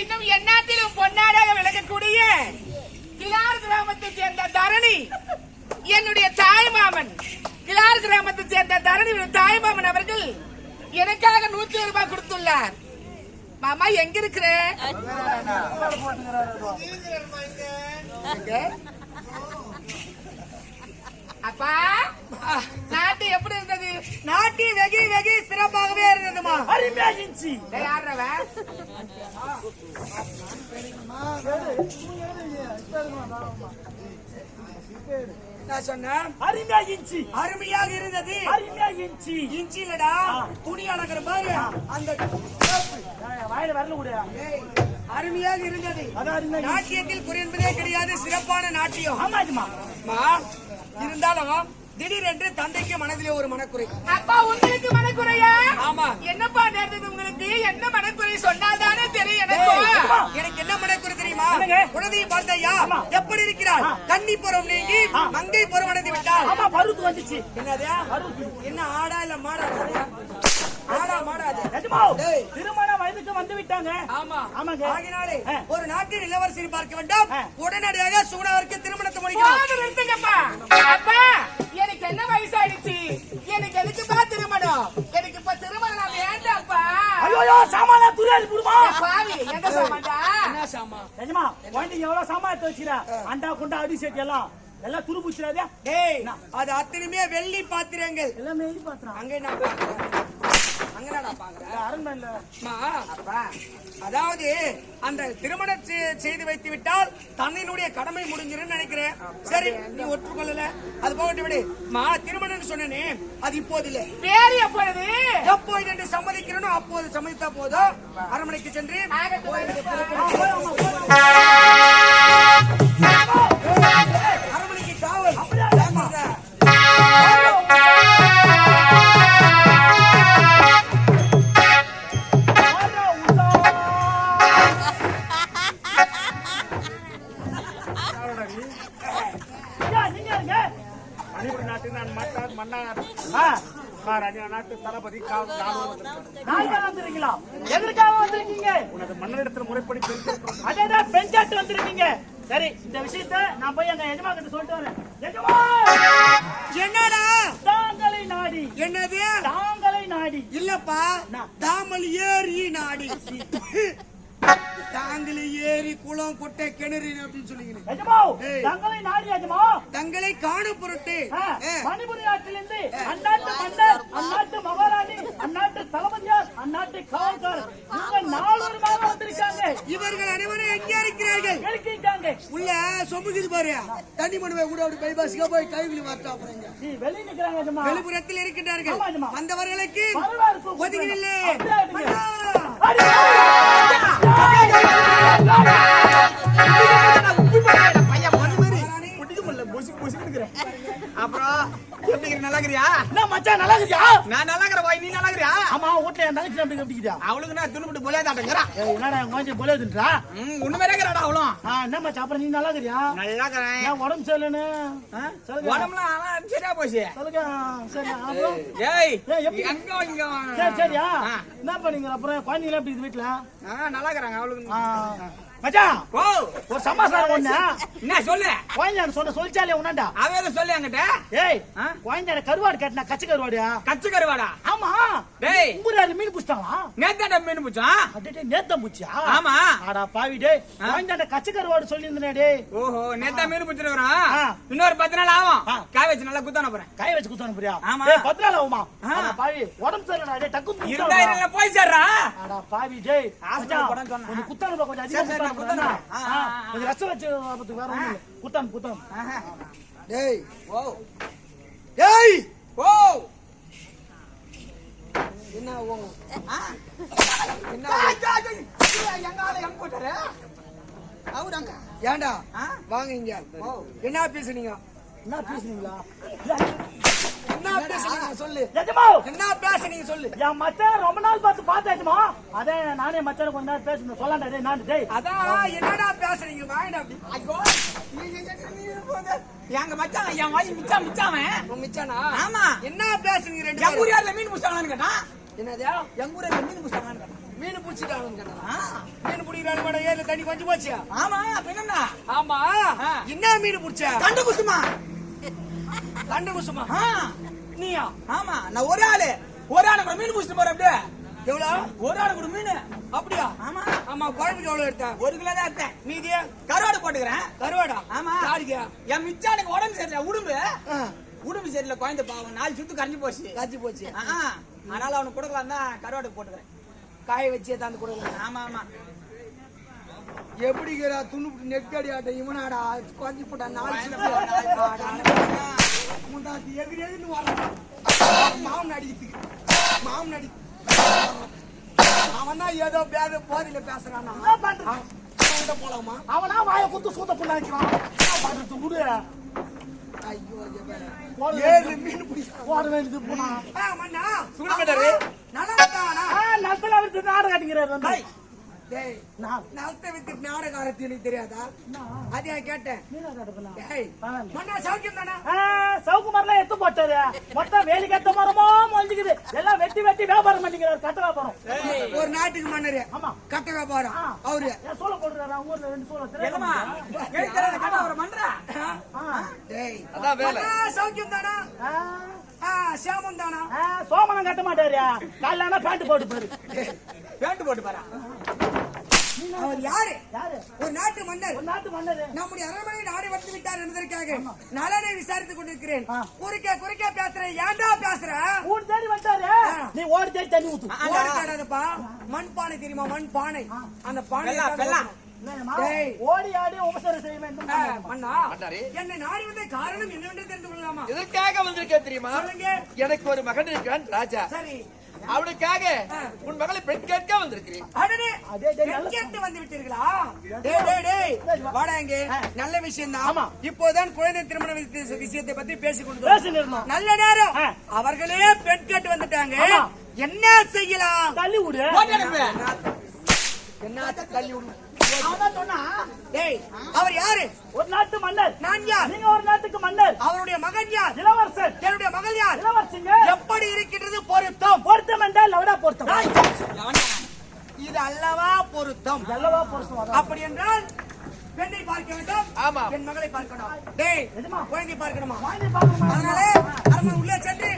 இன்னும் எந்நாட்டிலும் பொன்னாடாக விளங்கக்கூடிய கிளார் கிராமத்தைச் சேர்ந்த தரணி என்னுடைய தாய்மாமன். கிளார் கிராமத்தைச் சேர்ந்த தரணி தாய்மாமன் அவர்கள் எனக்காக நூத்தி ரூபாய் கொடுத்துள்ளார். மாமா எங்க இருக்கிற? அப்பா நாட்டு எப்படி இருந்தது? நாட்டி வெகு வெகு சிறப்பாகவே இருந்ததுமா? அருமையா இருந்துச்சு. யார்றவன்? நான் சொன்னேன். அருமையா இருந்துச்சு. அருமையாக இருந்தது. அருமையா இருந்துச்சு. இஞ்சி இல்லடா துணி அடக்கிற பாரு அந்த வாயில வரல கூட ஏய், அருமையாக இருந்தது. நாட்டியத்தில் குறை என்பதே கிடையாது சிறப்பான நாட்டியம். ஆமாஜுமா அம்மா, இருந்தாலும் திடீரென்று தந்தைக்கு மனதிலே ஒரு மனக்குறை. அப்பா உங்களுக்கு மனக்குறையா? ஆமா. என்னப்பா நேர்ந்தது உங்களுக்கு? என்ன மனக்குறை சொன்னால்தானே தெரியும் எனக்கு. எனக்கு என்ன மனக்குறை தெரியுமா? குழந்தையை பார்த்தையா. எப்படி இருக்கிறாள். கன்னி பருவம் நீங்கி. மங்கை பருவம் அடைந்து விட்டாள். ஆமா பருவத்து வந்துச்சு. என்னது? என்ன ஆடா இல்ல மாடா? ஆடா மாடா அது. வந்து விட்டாங்க. ஆமா. ஆமாங்க. ஆகினாலே. ஒரு நாட்டின் இளவரசியை பார்க்க வேண்டாம். உடனடியாக சூனாவிற்கு திருமணத்தை முடிக்கணும் நிறுத்துங்கப்பா. அப்பா எனக்கு என்ன வயசாயிடுச்சு? எனக்கு எதுக்குப்பா திருமணம்? எனக்கு இப்ப திருமணம் நான் வேண்டாம்ப்பா. ஐயோ சாமானா துரியாதி புடுமா பாவி எங்க சாமான்டா? என்ன சாமா நிஜமா குழந்தைங்க எவ்வளவு சாமான் எடுத்து வச்சுற அண்டா குண்டா அடி சேட்டி எல்லாம். எல்லாம் துரு புடிச்சிடாதே டேய் அது அத்தனையுமே வெள்ளி பாத்திரங்கள். எல்லாமே பாத்துறான் அங்க பாக்குறேன்? அரண்மனையில அப்பா, அதாவது அந்த திருமணம் செ- செய்து வைத்து விட்டால் தன்னினுடைய கடமை முடிஞ்சிருன்னு நினைக்கிறேன். சரி நீ ஒற்றுக்கொள்ளல. அது போகட்டும் விடு. மா திருமணம் சொன்னேனே அது இப்போது இல்லை. வேறு எப்பொழுது எப்போது என்று சம்மதிக்கிறனோ அப்போது சம்மதித்தா போதும். அரண்மனைக்கு சென்று தளபதி காவல் நானும் வந்திருக்கிறேன். எதற்காக வந்திருக்கீங்க? உனது மன்னரிடத்தில் முறைப்படி தெரிவித்திருக்கிறோம். அதேதான் பெஞ்சாட்டு வந்திருக்கீங்க. சரி இந்த விஷயத்த நான் போய் எங்க எஜமா கிட்ட சொல்லிட்டு வரேன். எஜமா என்னடா? தாங்களை நாடி. என்னது? தாங்களை நாடி. இல்லப்பா தாமல் ஏரி நாடி. தாங்களே ஏரி குளம் குட்டை கிணறு அப்படின்னு ஏய். தங்களை நாடி தங்களை காண பொருட்டு. மணிபுரி நாட்டிலிருந்து அந்நாட்டு மன்னர் அந்நாட்டு மகாராணி அந்நாட்டு தளபதியார் அந்நாட்டு காவல்காரர் இவங்க நாலூருமாக வந்திருக்காங்க இவர்கள் அனைவரும் எங்கே இருக்கிறார்கள்? உள்ள சொமுகுது பாரு. தண்ணி மனுவை கூட அப்படி பைபாஸுக்கு போய் நிக்கிறாங்க எஜமா. வெளிப்புறத்தில் இருக்கின்றார்கள். ஆமா. வந்தவர்களுக்கு வரலாறு ஒதுங்கி அப்புறம் எப்படி நல்லா இருக்கிறியா என்ன மச்சான் நல்லா இருக்கியா நான் நல்லா இருக்கிற நீ நல்லா இருக்கிறியா ஆமா வீட்டுல என் தங்கச்சி அப்படி கட்டிக்கிட்டா? அவளுக்கு நான் துணுபிட்டு பொலையாதாட்டங்கிறா என்னடா என் குழந்தை பொழுதுன்றா ஒண்ணுமே இருக்கிறாடா அவளும். என்ன மச்சான் அப்புறம் நீ நல்லா இருக்கியா நல்லா இருக்கிறேன் ஏன் உடம்பு சரியில்லைன்னு உடம்புலாம் சரியா போச்சு. சொல்லுங்க சரி அப்புறம்? ஏய் எப்படி? எங்க இங்க சரி சரியா? ஆ. என்ன பண்ணீங்க அப்புறம் குழந்தைங்களா எப்படி வீட்டுல நல்லா இருக்கிறாங்க அவளுக்கு. மச்சான் ஓ ஒரு சமாசாரம் ஒண்ணு என்ன சொல்லு? குழந்தை சொன்ன சொல்லிச்சாலே உன்னாண்டா? அவ எதை சொல்லு என்கிட்ட? ஏய்? குழந்தை கருவாடு கட்டினா கச்ச கருவாடியா? கச்சு கருவாடா? ஆமா. டேய். உம்புறாரு மீன் புடிச்சிட்டாங்களா? நேத்தாண்ட மீன் பிடிச்சான் அடே நேத்தம் பூச்சியா ஆமா. ஆடா பாவி டேய். குழந்தை கச்ச கருவாடு சொல்லியிருந்தே டேய். ஓஹோ நேத்தா மீன் ஆ. பிடிச்சிருக்கிறோம் இன்னொரு பத்து நாள் ஆகும். காய் வச்சு நல்லா குத்தான போறேன் கை வச்சு குத்தானு புரியா ஆமா. டேய் பத்து நாள் ஆகுமா? பாவி உடம்பு சரியில்லை டேய் டக்கு இல்ல போய் சேர்றா. அடா பாவி டேய். ஹாஸ்பிடல் மச்சான், போடான்னு சொன்னேன். கொஞ்சம் குத்தானு பா, கொஞ்சம் அதிகமா கொஞ்சம் ரசம் வச்சு வரதுக்கு வேற ஒண்ணும் இல்ல. குத்தானு குத்தானு டேய். ஓ டேய். ஓ? என்ன உன் என்ன எங்க ஆளு எங்க போட்டாரு அவரு அங்க ஏன்டா ஆ? வாங்க இங்க. என்ன பேசுனீங்க என்ன பேசுனீங்களா? என்ன பேசுனீங்க? சொல்லு. எஜமா! என்ன பேசுனீங்க சொல்லு? என் மச்சான் ரொம்ப நாள் பார்த்து பார்த்தாச்சுமா அதே நானே மச்சான கொஞ்ச நேரம் பேசணும் சொல்லாண்டா டேய் நான் டேய். அதான் என்னடா பேசுறீங்க? வாங்கடா அப்படி. ஐயோ. எங்க மச்சான் என் வாய் மிச்சான் மிச்சாவன் உன் மிச்சானா? ஆமா. என்ன பேசுறீங்க ரெண்டு எங்க ஊர் பேரும்? யாருல மீன் புடிச்சாங்களான்னு கேட்டான். என்னது? எங்க ஊர்ல மீன் புடிச்சாங்களான்னு கேட்டான். மீன் பிடிச்சிட்டாங்கன்னு கேட்டானா? ஆ, மீன் பிடிக்கிறாங்க மேடம் ஏன் தண்ணி கொஞ்சம் போச்சியா ஆமா பின்னா ஆமா. ஆ. என்ன மீன் பிடிச்ச? கண்டு குசுமா? குசுமா ஆ, நீயா? ஆமா நான் ஒரு ஆளு. ஒரு ஆளு கூட மீன் பிடிச்சிட்டு போறேன் அப்படியே. எவ்வளவு ஒரு ஆளு கூட மீன். அப்படியா? ஆமா. ஆமா குழம்புக்கு எவ்வளவு எடுத்த? ஒரு கிலோ தான் எடுத்தேன். மீதியா? கருவாடு போட்டுக்கிறேன். கருவாடா? ஆமா. யாருக்கு என் மிச்சம் எனக்கு உடம்பு சரியில்லை. உடம்பு. உடம்பு சரியில்லை குழந்தை பாவம். நாலு சுத்து கரைஞ்சு போச்சு. காய்ச்சி போச்சு. அதனால அவனுக்கு கொடுக்கலாம் தான் கருவாடு போட்டுக்கிறேன். காய வச்சே தாந்து கொடுக்கலாம் ஆமா ஆமா. எப்படிங்கிறா துண்ணு நெக்கடி ஆட்ட இவனாடா கொஞ்சம் போட்டா நாலு சுத்து. முந்தாத்தி எகிரி எகிரின்னு வரான். மாமன் அடிக்குது மாமன் அடி அவன் தான் ஏதோ பேரு போதில பேசுறானா? போலாமா? அவனா வாயை குத்து சூத்த புண்ணாக்கிறான் பண்றது? விடு. ஐயோ ஏழு மீன் பிடிச்சான். போட வேண்டியது போனா. சுடுமேடரு. நல்லா நாடகம் வந்து. டேய் நான் நலத்தை வித்து நாடக ஆரத்தி எனக்கு தெரியாதா? அது நான் கேட்டேன். டேய். மண்ணா சௌக்கியம் தானா? மரம்லாம் எத்து போட்டாரு. மொத்தம் வேலி கட்ட மரமோ மொழிஞ்சுக்குது. எல்லாம் வெட்டி வெட்டி வியாபாரம் பண்ணிக்கிறாரு கட்ட வியாபாரம் ஒரு நாட்டுக்கு மன்னரு. ஆமா. கட்ட வியாபாரம். அவரு. சோளம் போடுறாரு? அவங்க ஊர்ல ரெண்டு சோளம். தெரியாதா என்னம்மா? உங்களுக்கு? எனக்கு தெரியாத கடை அவரை பண்றா ஆ, டேய். அதான் வேலை. மண்ணா, சௌக்கியம் தானா? ஆ, ஆ, சேமம் தானா? சோமனம் கட்ட மாட்டாரு காலைல ஆனா பேண்ட் போட்டு போயிரு பேண்ட் போட்டு பாரு அவர் யாரு? யாரு? ஒரு நாட்டு மன்னர். ஒரு நாட்டு மன்னரு. நம்முடைய அரண்மனை நாடு வந்து விட்டார் என்பதற்காக நலனை விசாரித்துக் கொண்டிருக்கிறேன். குறுக்க குறுக்க பேசுறேன். ஏன்டா பேசுற? ஊர் தேடி வந்தாரு. நீ ஓடி தேடி தண்ணி ஊத்து. ஓடி தேடாதப்பா. மண் பானை தெரியுமா? மண் பானை. அந்த பானை. ஓடி ஆடி உபசாரம் செய்ய வேண்டும். என்னை நாடி வந்த காரணம் என்னவென்று தெரிந்து கொள்ளலாமா? எதற்காக வந்திருக்கேன் தெரியுமா? சொல்லுங்க. எனக்கு ஒரு மகன் இருக்கிறான் ராஜா. சரி. அவனுக்காக உன் மகளை பெண் கேட்க வந்திருக்கிறேன். வந்து விட்டீர்களா டேய் டேய் டேய் வாடா இங்க. நல்ல விஷயம். தான் இப்போதான் குழந்தை திருமண விஷய- விஷயத்தை பத்தி பேசிக் கொண்டு பேசின்னு இருந்தோம். நல்ல நேரம். அவர்களே பெண் கேட்டு வந்துட்டாங்க. என்ன செய்யலாம்? தள்ளி விடு. என்ன தள்ளி விடு. அவர் யாரு? ஒரு நாட்டு மன்னர். நான் யார்? நீங்க ஒரு நாட்டுக்கு மன்னர். அவருடைய மகன் யார்? இளவரசர். என்னுடைய மகள் யார்? இளவரசிங்க. எப்படி இருக்கின்றது பொருத்தம். பொருத்தம் என்றால் லவடா பொருத்தம். இது அல்லவா பொருத்தம்? நல்லவா பொருத்தம். அப்படி என்றால் பெண்ணை பார்க்க வேண்டும் ஆமா. என் மகளை பார்க்கணும். டேய் எதுமா? குழந்தை பார்க்கணுமா? வாங்கி பார்க்கணுமா? அதனால அரண்மனை உள்ளே சென்று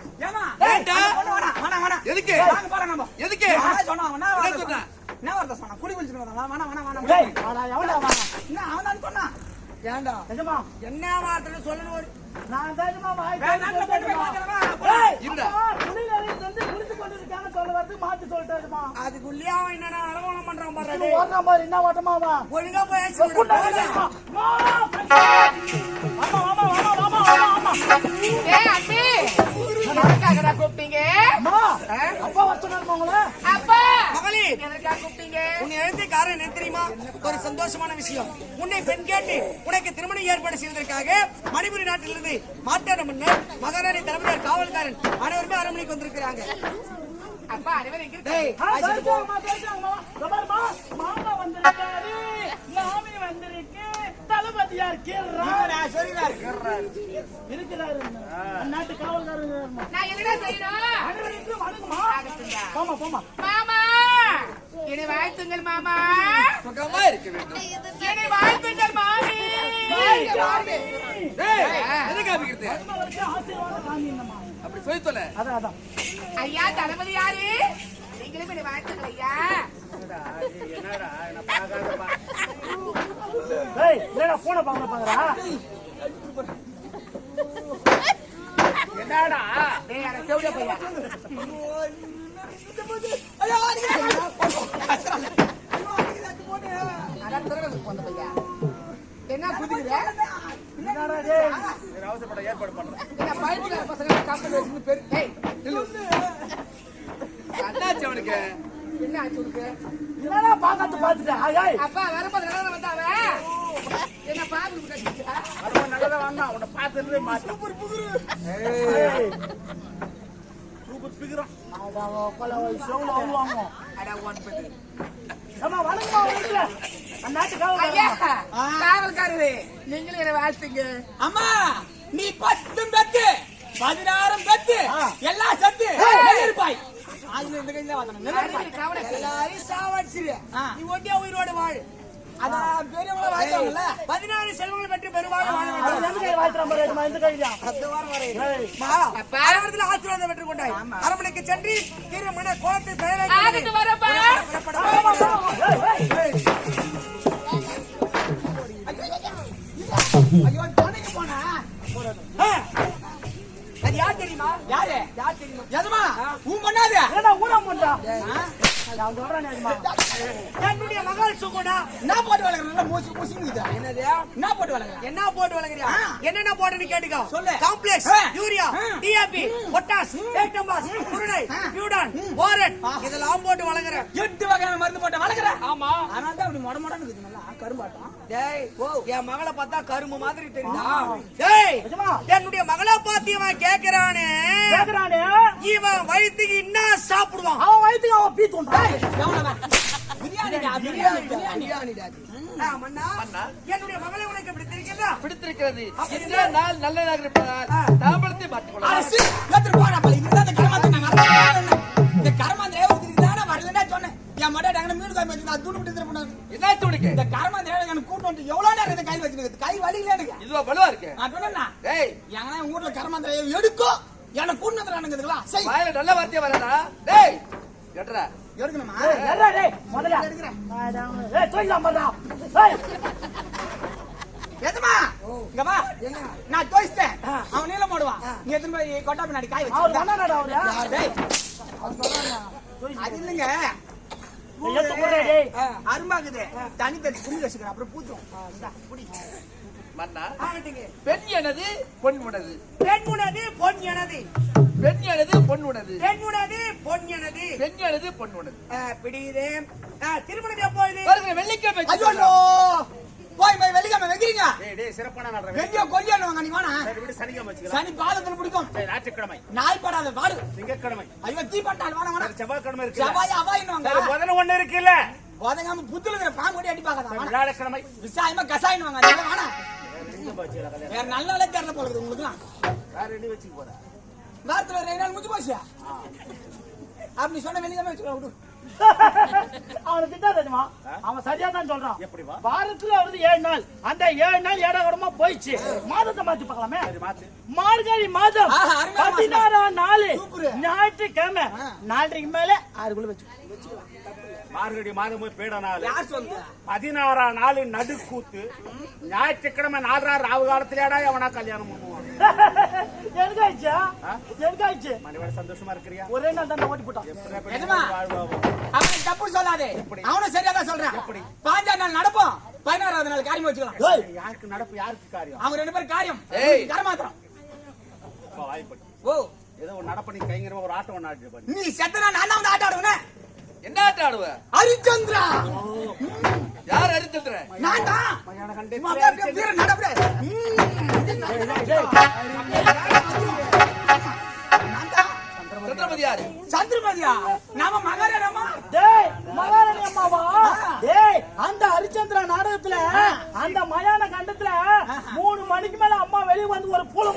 பொண்ணு வேணாம், வேணாம், வேணாம். எதுக்கு? எதுக்கு? தான் அவன் என்ன வார்த்தை சொன்னான்? குடி குளிச்சுட்டு வந்தான். வேணாம். வாடா, எவன்டா வாடா? என்ன, அவன் தான் சொன்னான். ஏன்டா? நிஜமா? என்ன வார்த்தை சொல்லணும். நான் தான் நிஜமா வாய் வேற நாட்டுல போய் போய் பேசுறேன். பார்க்கலாமா? டேய், இருடா. அம்மா, துணியில இருந்து வந்து குளிச்சு கொண்டிருக்காங்க சொல்ல வரது மாத்தி சொல்லிட்டாருமா அதுக்குள்ளே அவன் என்னடா அலங்கோலம் பண்றான் பாரு. ஓடுறான் பாரு என்ன ஒழுங்கா போய் கூப்பிட்டீங்க? அப்பா வர சொன்னாருமா உங்களை? அப்பா. மகளே எதற்காக கூப்பிட்டீங்க? உன்னை எழுந்த காரணம் என்ன தெரியுமா? ஒரு சந்தோஷமான விஷயம். உன்னை பெண் கேட்டு உனக்கு திருமணம் ஏற்பாடு செய்வதற்காக மணிபுரி நாட்டிலிருந்து மாட்டாட மன்னர் மகாராணி தலைமையார் காவல்காரன் அனைவருமே அரண்மனைக்கு வந்திருக்கிறாங்க. மாமா வந்திருக்காரு, மாமி வந்திருக்கு, தளபதியார். இருக்கிறாரு நாட்டு காவல்காரங்க. போமா போமா என்னை வாழ்த்துங்கள் மாமா. சுகமா இருக்க வேண்டும். என்னை வாழ்த்துங்கள் மாமி. டேய், எதை காமிக்கிறது. அப்படி சொல்லி தொலை. அதான் அதான் ஐயா தளபதி யாரு? நீங்களும் என்னை வாழ்த்துங்கள் ஐயா. என்னடா என்ன போன பாக்கற பாக்கறா என்னடா? என்ன இது அவசரப்பட ஏற்பாடு பண்றேன் என்ன பழத்துல பசங்க வச்சு பெரு அவனுக்கு? என்ன ஆச்சு உனக்கு என்னடா பாக்காத்து பாத்துட்டேன் ஏய், ஏய். அப்பா வரும்போது நல்லா வந்தாவ? என்ன பாத்து அவன் நல்லதா வந்தான். உன்னை பார்த்துட்டு மாட்டான் ஏய். சூப்பர் பிகிறோம் காவல்காரரு நீங்களும் என்ன வாழ்த்துங்க. அம்மா நீ பத்தும் பெத்து பதினாறும் பெத்து. எல்லாம் செத்து இருப்பாய் ஆயிரம் இந்த கையில. எல்லாரையும் சாவடிச்சிரு. ஆ. நீ ஒட்டியா உயிரோட வாழ். பதினாறு செல்வங்கள் பெற்று பெருவாழ வாழ அது வேண்டும் எந்த கை வாழ்த்துறா பாரு இதுமா, இந்த கையா அந்த வாரம் வரை ஏய். மா, அரவணத்தில் ஆசீர்வாதம் பெற்றுக் கொண்டாய். அரமனைக்கு சென்று திருமண கோலத்தை போனா? அது யார் தெரியுமா? யாரு? யார் தெரியுமா? எதுமா? உன் பண்ணாது என்னடா ஊரா நான் என்னுடைய மகள் சுகுணா. என்ன போட்டு வளர்க்குற மூசி மூசிங்குது என்னது? என்ன போட்டு வளர்க்குற என்ன போட்டு வளர்க்குறியா. என்னென்ன போட்டுன்னு கேட்டுக்கோ. சொல்லு. காம்ப்ளெக்ஸ். யூரியா. டிஏபி பொட்டாஸ் ஏக்டம்பாஸ் குருணை பியூடான் போரட் இதெல்லாம் போட்டு வளர்க்குறேன். எட்டு வகையான மருந்து போட்டு வளர்க்குற ஆமா. அதனால தான் அப்படி மொட மொடன்னு இருக்குது நல்லா. கரும்பாட்டம். டேய் என் மகளை பார்த்தா கரும்பு மாதிரி தெரியுதா? டேய்? என்னுடைய மகளை பார்த்து இவன் கேக்குறானே. கேக்குறானே? இவன் வயித்துக்கு என்ன சாப்பிடுவான். அவன் வயித்துக்கு அவன் பீ தோன்றான் என்னுடைய மகளை உனக்கு எப்படி தெரிகிறதா? பிடித்திருக்கிறது இந்த நாள் நல்லதாக இருப்பதால் தாம்பரத்தை பார்த்துக் கொள்ளலாம் இந்த கரமாந்திரம் நான் வரல இந்த கரமாந்திரம் ஊத்திட்டு தானே வரலன்னா சொன்னேன். என் மட்டை டங்கன மீன் காய் வச்சு நான் தூண்டு இந்த கரமாந்திரம் எனக்கு கூட்டு வந்து எவ்வளவு நேரம் இந்த கை வச்சிருக்கு கை வலிக்கல எனக்கு. இதுவா பலுவா இருக்கு? நான் சொன்னேன்னா டேய் எங்கன்னா உங்க வீட்டுல கரமாந்திரம் எடுக்கும்? எனக்கு கூட்டு சரி. வாயில நல்ல வார்த்தையா வரடா டேய். எட்ரா எடுக்கணுமா? எர்ரா டேய் முதல்ல. ஏய் தூக்கலாம் பாடா. ஏய். எதுமா? இங்க வா. நான் தோய்ச்சிட்டேன் அவன் நீளம் போடுவான். நீ எத்தனை போய் கொட்டா பின்னாடி காய் அவர் வச்சு பண்ணாடா அவரு. டேய். அது இல்லைங்க. அரும்பாக்குது. தண்ணி தண்ணி கும்பி வச்சுக்கிறேன். அப்புறம் பூத்துரும். புடி. பெண் எனது பொன் உனது. பெண் உனது பொன் எனது. பெண் எனது பொன் உனது பெண் உனது பொன் எனது பெண் எனது பொன் உனது ஆ, பிடியுது திருமணம் எப்போ இது? வருகிற வெள்ளிக்கிழமை ஐயோ போய் போய் வெள்ளிக்கிழமை வைக்கிறீங்க? டேய் டேய் சிறப்பான நாள் வெள்ளியோ கொல்லியானுவாங்க நீ சரி விடு சனிக்கிழமை வச்சுக்கலாம். சனி பாதத்துல பிடிக்கும். சரி ஞாயிற்றுக்கிழமை. நாய் படாத பாடு. திங்கட்கிழமை. ஐயோ தீ பட்டால் வேணா வேணா சரி செவ்வாய்க்கிழமை இருக்கு செவ்வாய் அவாயின்னுவாங்க சரி முதல்ல ஒண்ணு இருக்குல்ல. உதங்காம புத்துல இருக்கிற பாம்பு கூட அடி வேணா வியாழக்கிழமை விசாயமா போச்சு கல்யாணம் வேற நல்ல நாளே தெரியல போல இருக்குது உங்களுக்குலாம் வேற ரெடி வச்சுக்க போறேன். வாரத்துல ரெண்டு நாள் முடிஞ்சு போச்சு. அப்படி சொன்ன வெள்ளிக்கிழமை வச்சுக்கலாம் விடு. அவனை திட்டா தெரியுமா? அவன் சரியா தான் சொல்றான்? வாரத்துல வருது ஏழு நாள். அந்த ஏழு நாள் ஏடா கூடமா போயிடுச்சு மாதத்தை மாத்தி பார்க்கலாமே? சரி மாத்து. மார்கழி மாதம். பதினாறாம் நாள். சூப்பரு. ஞாயிற்றுக்கிழமை. நாலரைக்கு மேல ஆறுக்குள்ள வச்சு. மார்கழி மாதம் போய் பேட நாள். பதினாறாம் நாள் நடுக்கூத்து. ஞாயிற்றுக்கிழமை நாலராம் ராவு காலத்திலேடா எவனா கல்யாணம் பண்ணுவான்? எனக்கு ஆயிடுச்சா எனக்கு ஆயிடுச்சு மணிவேட சந்தோஷமா இருக்கிறியா ஒரே நாள் தான் ஓட்டி போட்டான் எப்படி எப்படி எதுமா? வாழ்வாவோ? அவன் தப்பு சொல்லாதே அவனும் சரியா தான் சொல்றான்? பாஞ்சாறு நாள் நடப்போம் பதினாறாவது நாள் காரியம் வச்சுக்கலாம் யாருக்கு நடப்பு யாருக்கு காரியம் அவங்க ரெண்டு பேரும் காரியம். கரமாத்திரம் ஓ ஏதோ ஒரு நடப்பணி கைங்கிறவ ஒரு ஆட்டம் ஒன்று ஆடி பண்ணி நீ செத்தனா நான் தான் வந்து ஆட்ட ஆடுவேன் என்ன ஆட்டம் ஆடுவ ஹரிச்சந்திரா யார் அரிச்சந்திர நான் தான் கண்டே யாரு? சந்திரமதியா நாம மகாராணாமா டேய் மகாராணி அம்மாவா டேய் அந்த ஹரிச்சந்திரா நாடகத்துல அந்த மயான கண்டத்துல மூணு மணிக்கு மேல அம்மா வெளிய வந்து ஒரு பூல